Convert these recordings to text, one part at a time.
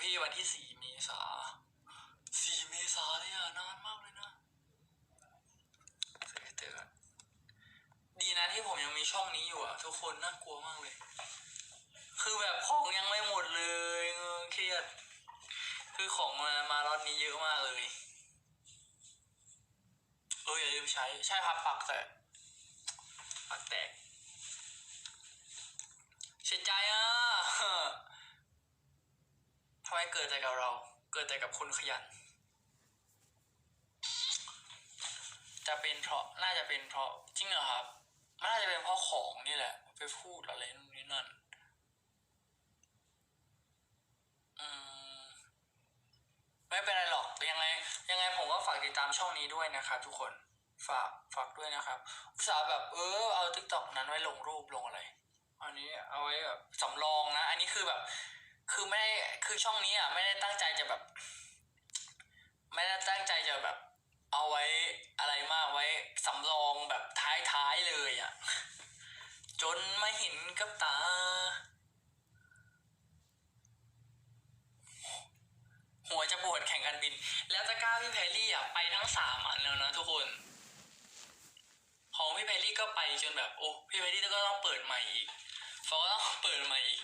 พี่วันที่สี่เมษาสี่เมษาเนี่ยนานมากเลยนะเตือนดีนะที่ผมยังมีช่องนี้อยู่อะทุกคนน่ากลัวมากเลย คือแบบของยังไม่หมดเลยเครียด คือของมามาล็อตนี้เยอะมากเลยเอออย่าลืมใช้ ใช่ครับปักแต่ปักแตกเสียใจอะำไมเกิดแต่กับเรา เกิดแต่กับคนขยัน จะเป็นเพราะน่าจะเป็นเพราะจริงเหรอครับน่าจะเป็นเพราะของนี่แหละ ไปพูดอะไรนู่นนี่นั่นอืมไม่เป็นไรหรอกยังไง ยังไงผมก็ฝากติดตามช่องนี้ด้วยนะครับทุกคนฝากฝากด้วยนะครับ อุตส่าห์แบบเออเอาทิกตอกนั้นไว้ลงรูปลงอะไร อันนี้เอาไว้แบบสำรองนะ อันนี้คือแบบ คือไม่ได้คือช่องนี้อะไม่ได้ตั้งใจจะแบบ ไม่ได้ตั้งใจจะแบบ เอาไว้อะไรมากไว้สำรองแบบท้ายๆเลยอะ จนไม่เห็นกับตา หัวจะปวดแข่งกันบิน แล้วตะกร้าพี่แพรรี่อะไปทั้งสามอันแล้วนะทุกคนของพี่แพรรี่ก็ไปจนแบบ โอ้พี่แพรรี่ก็ต้องเปิดใหม่อีกฟอก็ต้องเปิดใหม่อีก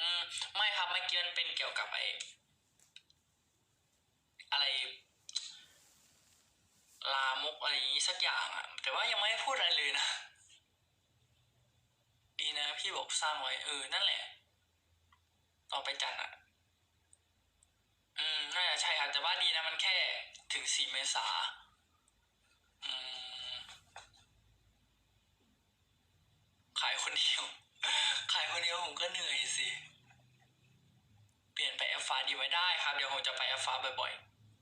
อืม ไม่ครับ เมื่อกี้มันเป็นเกี่ยวกับไออะไร ลามกอะไรอย่างนี้สักอย่างอะแต่ว่ายังไม่พูดอะไรเลยนะดีนะพี่บอกสร้างไว้เออนั่นแหละ ต่อไปจันอะอืมน่าจะใช่ครับแต่ว่าดีนะมันแค่ถึงสี่เมษา อืม ขายคนเดียว ขายคนเดียวผมก็เหนื่อยสิ เปลี่ยนไปแอฟฟ้าดีไว้ได้ครับ เดี๋ยวผมจะไปแอฟฟ้าบ่อย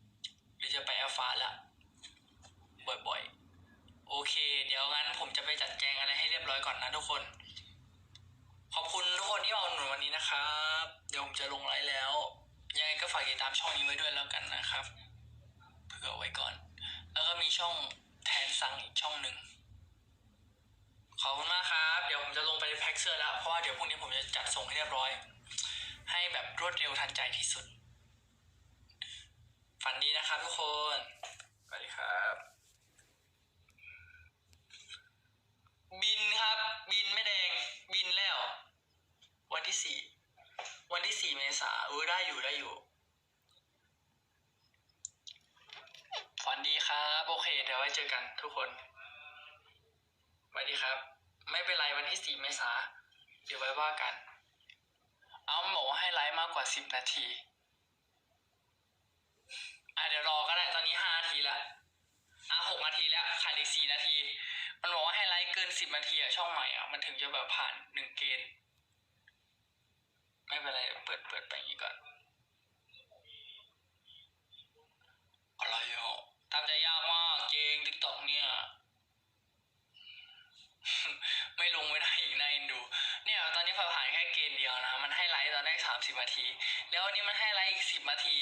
ๆ หรือจะไปแอฟฟ้าละ บ่อยๆ โอเค เดี๋ยวงั้นผมจะ ไปจัดแจงอะไรให้เรียบร้อยก่อนนะทุกคน ขอบคุณทุกคนที่มาหนุนวันนี้นะครับ เดี๋ยวผมจะลงไลฟ์แล้ว ยังไงก็ฝากติดตามช่องนี้ไว้ด้วยแล้วกันนะครับ เผื่อไว้ก่อน แล้วก็มีช่องแทนซังอีกช่องหนึ่งขอบคุณมากครับ เดี๋ยวผมจะลงไปแพ็คเสื้อแล้ว เพราะว่าเดี๋ยวพรุ่งนี้ผมจะจัดส่งให้เรียบร้อย ให้แบบรวดเร็วทันใจที่สุด ฝันดีนะครับทุกคน สวัสดีครับ บินครับ บินไม่แดง บินแล้ว วันที่สี่วันที่สี่เมษาเออได้อยู่ได้อยู่ฝันดีครับ โอเค เดี๋ยวไว้เจอกันทุกคนสวัสดีครับ ไม่เป็นไรวันที่สี่เมษาเดี๋ยวไว้ว่ากัน เอามันบอกว่าให้ไลฟ์มากกว่าสิบนาทีอะเดี๋ยวรอก็ได้ตอนนี้ห้านาทีและอะหกนาทีแล้วขาดอีกสี่นาที มันบอกว่าให้ไลฟ์เกินสิบนาทีอะช่องใหม่อะมันถึงจะแบบผ่านหนึ่งเกณฑ์ไม่เป็นไรเปิดเปิดไปอย่างนี้ก่อนอะไรอะตามใจยากมากเจงทิกตอกเนี่ย ไม่ลงไม่ได้อีกนาเอ็นดู เนี่ยตอนนี้พอผ่านแค่เกณฑ์เดียวนะ มันให้ไลฟ์ตอนแรกสามสิบนาที แล้ววันนี้มันให้ไลฟ์อีกสิบนาที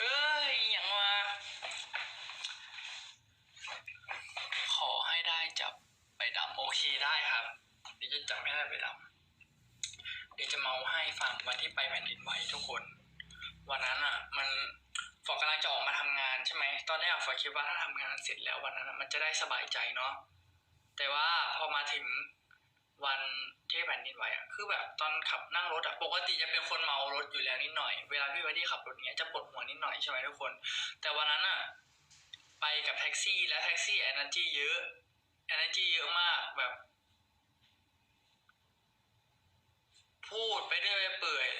เอ้ยอย่างว่า ขอให้ได้จับใบดำโอเคได้ครับ เดี๋ยวจะจับไม่ได้ใบดำเดี๋ยวจะเมาให้ฟังวันที่ ไปแผ่นดินไหวทุกคน วันนั้นอะ มันฝอกกำลังจะออกมาทำงานใช่ไหม ตอนแรกฝอคิดว่าถ้าทำงานเสร็จแล้ววันนั้นอะมันจะได้สบายใจเนาะ แต่ว่าพอมาถึงวันที่แผ่นดินไหวอะ คือแบบตอนขับนั่งรถอะ ปกติจะเป็นคนเมารถอยู่แล้วนิดหน่อย เวลาพี่วันที่ขับรถเนี้ยจะปวดหัวนิดหน่อยใช่ไหมทุกคน แต่วันนั้นอะไปกับแท็กซี่และแท็กซี่ energy เยอะ energy เยอะมากแบบ พูดไปเรื่อยไปเปื่อย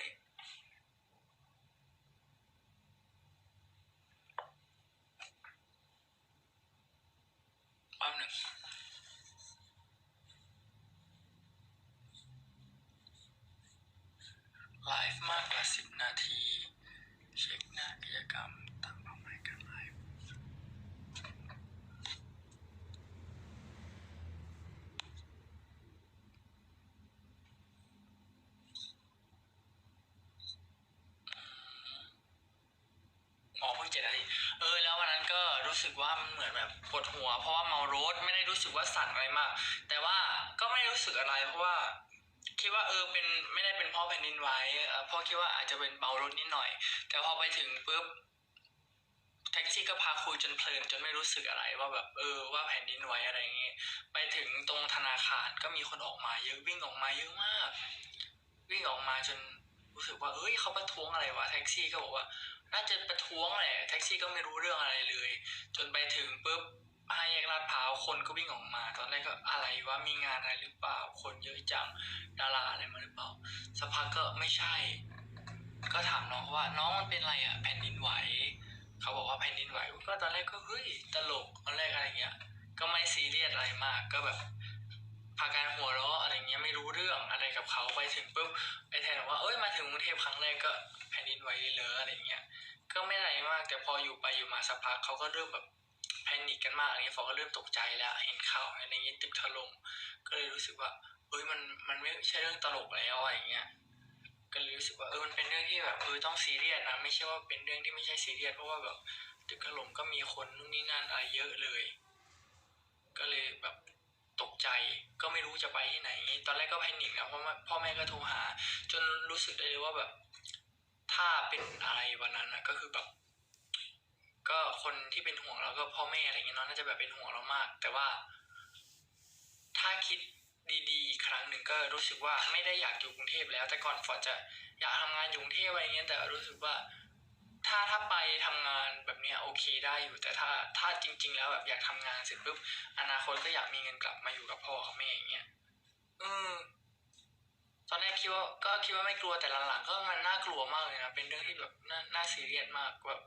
แป๊บหนึ่งไลฟ์มากกว่าสิบนาที เช็คหน้ากิจกรรมตั้งเป้าหมายการไลฟ์ อ๋อเพิ่งเจ็ดนาที เออ แล้ววันนั้นก็รู้ สึกว่ามันเหมือนแบบปวดหัว เพราะว่าเมารถไม่ได้รู้สึกว่าสั่นอะไรมาก แต่ว่าก็ไม่รู้สึกอะไร เพราะว่า คิดว่าเออเป็นไม่ได้เป็นเพราะแผ่นดินไหวเอ่อคิดว่าอาจจะเป็นเมารถนิดหน่อย แต่พอไปถึงปุ๊บแท็กซี่ก็พาคุยจนเพลินจนไม่รู้สึกอะไรว่าแบบเออว่าแผ่นดินไหวอะไรอย่างเงี้ยไปถึงตรงธนาคารก็มีคนออกมาเยอะวิ่งออกมาเยอะมาก วิ่งออกมาจน รู้สึกว่าเอ้ยเขาประท้วงอะไรวะแท็กซี่ก็บอกว่า น่าจะประท้วงแหละแท็กซี่ก็ไม่รู้เรื่องอะไรเลย จนไปถึงปุ๊บห้าแยกลาดพร้าวคนก็วิ่งออกมา ตอนแรกก็อะไรวะมีงานอะไรหรือเปล่า คนเยอะจังดาราอะไรมาหรือเปล่าสักพักก็ไม่ใช่ ก็ถามน้องว่าน้องมันเป็นอะไรอะแผ่นดินไหวเขาบอกว่าแผ่นดินไหวก็ตอนแรกก็เฮ้ยตลกตอนแรกอะไรเงี้ย ก็ไม่ซีเรียสอะไรมากก็แบบ พาการหัวเราะอะไรเงี้ยไม่รู้เรื่องอะไรกับเขาไปถึงปุ๊บไอ้แทนบอกว่าเอ้ยมาถึงกรุงเทพครั้งแรกก็แผ่นดินไหวเลยหรออะไรเงี้ยก็ไม่อะไรมากแต่พออยู่ไปอยู่มาสักพักเขาก็เริ่มแบบแพนิคกันมากอะไรเงี้ยฟอก็เริ่มตกใจแล้วเห็นข่าวอะไรเงี้ยตึกถล่มก็เลยรู้สึกว่าเอ้ยมันมันไม่ใช่เรื่องตลกแล้วอะไรเงี้ยก็เลยรู้สึกว่าเออมันเป็นเรื่องที่แบบเออต้องซีเรียสนะไม่ใช่ว่าเป็นเรื่องที่ไม่ใช่ซีเรียสเพราะว่าแบบตึกถล่มก็มีคนนู่นนี่นั่นอะไรเยอะเลย ก็เลยแบบตกใจ ก็ไม่รู้จะไปที่ไหน ตอนแรกก็แพนิคนะเพราะพ่อแม่ก็โทรหา จนรู้สึกได้เลยว่าแบบ ถ้าเป็นอะไรวันนั้นนะก็คือแบบ ก็คนที่เป็นห่วงเราก็พ่อแม่อะไรเงี้ยเนาะน่าจะแบบเป็นห่วงเรามาก แต่ว่า ถ้าคิดดีๆอีกครั้งหนึ่งก็รู้สึกว่าไม่ได้อยากอยู่กรุงเทพแล้ว แต่ก่อนฟอร์จะอยากทำงานอยู่กรุงเทพอะไรเงี้ยแต่รู้สึกว่า ถ้าถ้าไปทำงานแบบเนี้ยโอเคได้อยู่แต่ถ้าถ้าจริง ๆ แล้วแบบอยากทำงานเสร็จปุ๊บอนาคตก็อยากมีเงินกลับมาอยู่กับพ่อกับแม่อย่างเงี้ยอืมตอนแรกคิดว่าก็คิดว่าไม่กลัวแต่หลังๆก็มันน่ากลัวมากเลยนะเป็นเรื่องที่แบบน่าน่าซีเรียสมากแบบ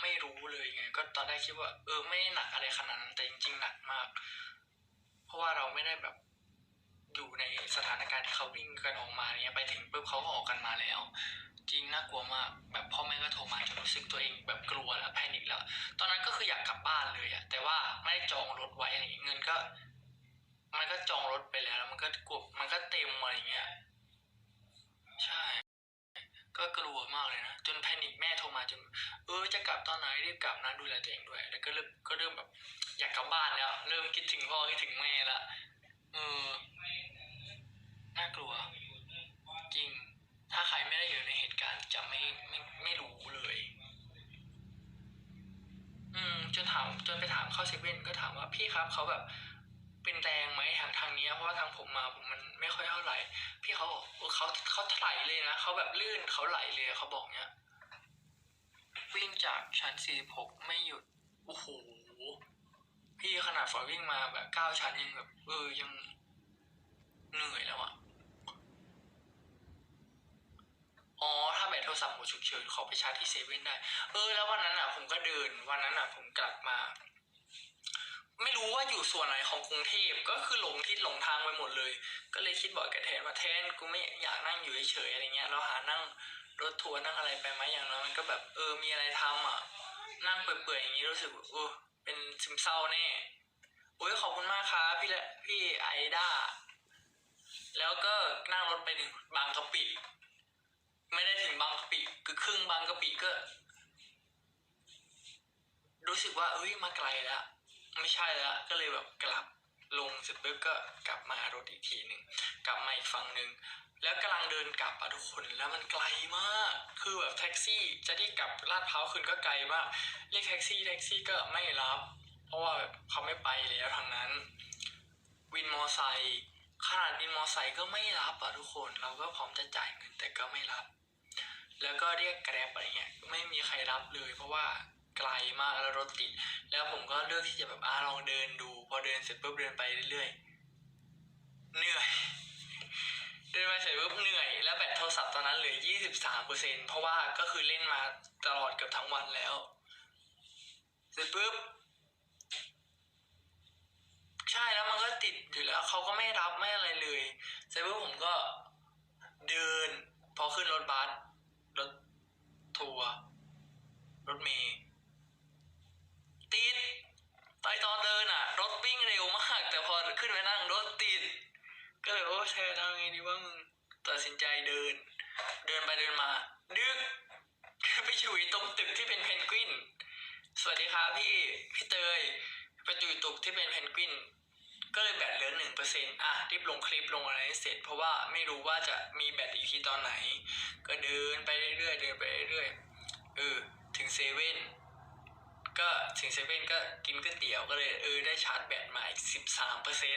ไม่รู้เลยไง ก็ตอนแรกคิดว่า เออไม่ได้หนักอะไรขนาดนั้นแต่จริง ๆ หนักมาก เพราะว่าเราไม่ได้แบบอยู่ในสถานการณ์ที่เขาวิ่งกันออกมาเนี่ยไปถึงปุ๊บเขาก็ออกกันมาแล้ว จริงน่ากลัวมาก แบบพ่อแม่ก็โทรมาจนรู้สึกตัวเองแบบกลัวแล้วแพนิคแล้ว ตอนนั้นก็คืออยากกลับบ้านเลยอะแต่ว่าไม่ได้จองรถไว้อะไรเงินก็ มันก็จองรถไปแล้วแล้วมันก็กลัวมันก็เต็มอะไรอย่างเงี้ยใช่ ก็กลัวมากเลยนะจนแพนิคแม่โทรมาจน เออจะกลับตอนไหนรีบกลับนะดูแลตัวเองด้วย แล้วก็เริ่มก็เริ่มแบบ อยากกลับบ้านแล้วเริ่มคิดถึงพ่อคิดถึงแม่ละเออน่ากลัว ถ้าใครไม่ได้อยู่ในเหตุการณ์จะไม่ไม่ไม่รู้เลย อืมจนถามจนไปถามเข้าเซเว่นก็ถามว่าพี่ครับเขาแบบเป็นแรงไหมทางทางนี้เพราะว่าทางผมมาผมมันไม่ค่อยเท่าไหร่ พี่เขาบอกเออเขาเขาถลเลยนะเขาแบบลื่นเขาไหลเลยเขาบอกเนี้ยวิ่งจากชั้น46ไม่หยุดโอ้โหพี่ขนาดฝอวิ่งมาแบบเก้าชั้นยังแบบเออยังเหนื่อยแล้วอะ อ๋อ ถ้าแบตโทรศัพท์หมดฉุกเฉินขอไปชาร์จที่เซเว่นได้ เออ แล้ววันนั้นอะ ผมก็เดิน วันนั้นอะ ผมกลับมา ไม่รู้ว่าอยู่ส่วนไหนของกรุงเทพ ก็คือหลงทิศหลงทางไปหมดเลย ก็เลยคิดบอกกับแทนว่าแทนกูไม่อยากนั่งอยู่เฉยๆอะไรเงี้ย เราหานั่งรถทัวร์นั่งอะไรไปไหมอย่างน้อยมันก็แบบเออ มีอะไรทำอะ นั่งเปื่อยๆอย่างนี้รู้สึกว่าเออ เป็นซึมเศร้าแน่โอ้ยขอบคุณมากครับพี่ละพี่ไอด้า แล้วก็นั่งรถไปถึงบางกะปิ ไม่ได้ถึงบางกะปิคือครึ่งบางกะปิก็ รู้สึกว่าเอ้ยมาไกลแล้ว ไม่ใช่แล้วก็เลยแบบกลับลงเสร็จปุ๊บก็กลับมารถอีกทีหนึ่งกลับมาอีกฝั่งหนึ่งแล้วกำลังเดินกลับอะทุกคนแล้วมันไกลมาก คือแบบแท็กซี่จะที่กลับลาดพร้าวคืนก็ไกลมากเรียกแท็กซี่แท็กซี่ก็ไม่รับ เพราะว่าแบบเขาไม่ไปแล้วทางนั้น วินมอไซค์ ขนาดวินมอไซค์ก็ไม่รับอะทุกคน เราก็พร้อมจะจ่ายเงินแต่ก็ไม่รับ แล้วก็เรียกแกร็บอะไรเงี้ยไม่มีใครรับเลย เพราะว่าไกลมากแล้วรถติด แล้วผมก็เลือกที่จะแบบอ่าลองเดินดู พอเดินเสร็จปุ๊บเดินไปเรื่อยๆเหนื่อยเดินไปเสร็จปุ๊บเหนื่อย แล้วแบตโทรศัพท์ตอนนั้นเหลือ23เปอร์เซ็นเพราะว่าก็คือเล่นมาตลอดเกือบทั้งวันแล้ว เสร็จปุ๊บ ใช่แล้วมันก็ติดอยู่แล้วเขาก็ ไม่รับไม่อะไรเลยเสร็จปุ๊บผมก็เดิน พอขึ้นรถบัสรถทัวร์รถเมล์ติดตอนตอนเดินอะ รถวิ่งเร็วมาก แต่พอขึ้นไปนั่งรถติด ก็เลยโอ้แทนทำไงดีว่ามึงตัดสินใจเดิน เดินไปเดินมา ดึกไปอยู่ตรงตึกที่เป็นเพนกวิน สวัสดีครับพี่ พี่เตยไปอยู่ตึกที่เป็นเพนกวิน ก็เลยแบตเหลือหนึ่งเปอร์เซ็นต์อะรีบลงคลิปลงอะไรเสร็จ เพราะว่าไม่รู้ว่าจะมีแบตอีกทีตอนไหน ก็เดินไปเรื่อยๆเดินไปเรื่อยๆเออถึงเซเว่นก็ถึงเซเว่นก็กินก๋วยเตี๋ยวก็เลยเออได้ชาร์จแบตมาอีกสิบสามเปอร์เซ็น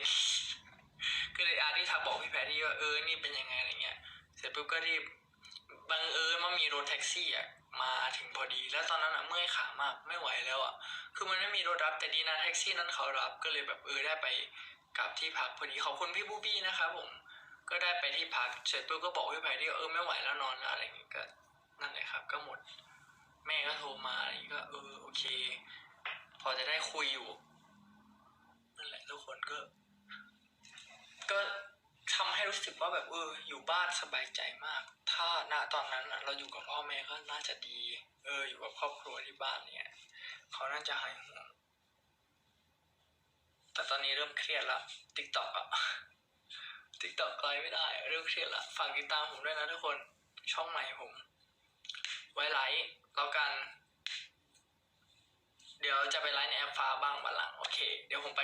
ก็เลยอาร์ที่ทักบอกพี่แพรรี่ว่าเออนี่เป็นยังไงอะไรเงี้ยเสร็จปุ๊บก็รีบบังเอิญว่ามีรถแท็กซี่อะ มาถึงพอดี แล้วตอนนั้นอะเมื่อยขามากไม่ไหวแล้วอะคือมันไม่มีรถรับแต่ดีนะแท็กซี่นั้นเขารับก็เลยแบบเออได้ไปกลับที่พักพอดีขอบคุณพี่บูบี้นะครับผมก็ได้ไปที่พักเสร็จปุ๊บก็บอกพี่แพรรี่ว่าเออไม่ไหวแล้วนอนแล้วอะไรอย่างงี้ก็นั่นแหละครับ ก็หมด แม่ก็โทรมาอะไรอย่างงี้ก็เออโอเค พอจะได้คุยอยู่นั่นแหละทุกคนก็ ก็ ทำให้รู้สึกว่าแบบเออ อยู่บ้านสบายใจมาก ถ้าณตอนนั้นน่ะเราอยู่กับพ่อแม่ก็น่าจะดี เออ อยู่กับครอบครัวที่บ้านเนี่ยเขาน่าจะหายห่วงแต่ตอนนี้เริ่มเครียดละติ๊กต็อกอะติ๊กต็อกไลฟ์ไม่ได้ เริ่มเครียดละฝากติดตามผมด้วยนะทุกคนช่องใหม่ผม ไว้ไลฟ์แล้วกัน เดี๋ยวจะไปไลฟ์ในแอปฟ้าบ้างวันหลัง โอเค เดี๋ยวผมไป